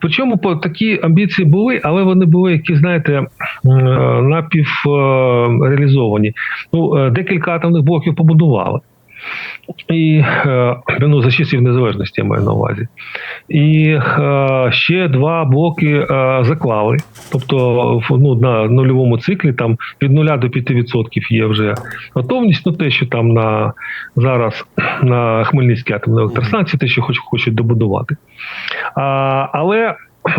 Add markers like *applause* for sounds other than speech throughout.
Причому такі амбіції були, але вони були, які, знаєте, е, напівреалізовані. Ну, е, декілька атомних блоків побудували. І е, ну, за часів незалежності я маю на увазі. І е, ще два блоки е, заклали. Тобто ну, на нульовому циклі там від 0 до 5% є вже готовність. Ну, те, що там на зараз на Хмельницькій атомній електростанції, те, що хоч, хочуть добудувати. А, але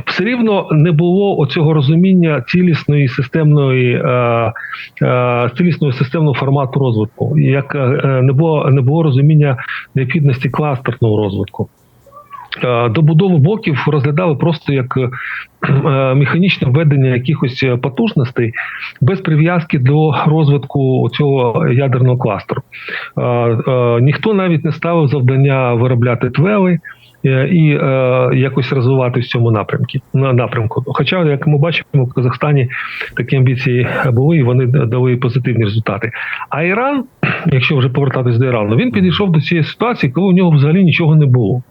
все рівно не було оцього розуміння цілісної системної е, е, цілісного системного формату розвитку, як е, не було не було розуміння необхідності кластерного розвитку. Е, Добудову блоків розглядали просто як е, механічне введення якихось потужностей без прив'язки до розвитку цього ядерного кластеру. Е, Ніхто навіть не ставив завдання виробляти твели і е, якось розвивати в цьому напрямку. На напрямку. Хоча, як ми бачимо, в Казахстані такі амбіції були, і вони дали позитивні результати. А Іран, *clears throat* якщо вже повертатись до Ірану, він підійшов до цієї ситуації, коли у нього взагалі нічого не було.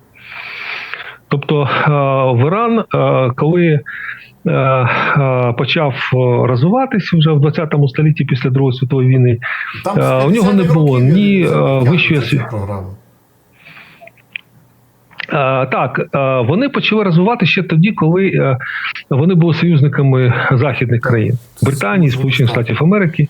Тобто е, в Іран, е, коли е, е, почав е, розвиватися вже в 20 столітті після Другої світової війни, Там Е, у нього не було ні, е, вищої освіти. Е, Так, е, вони почали розвивати ще тоді, коли е, вони були союзниками західних країн Британії, Сполучених Штатів Америки.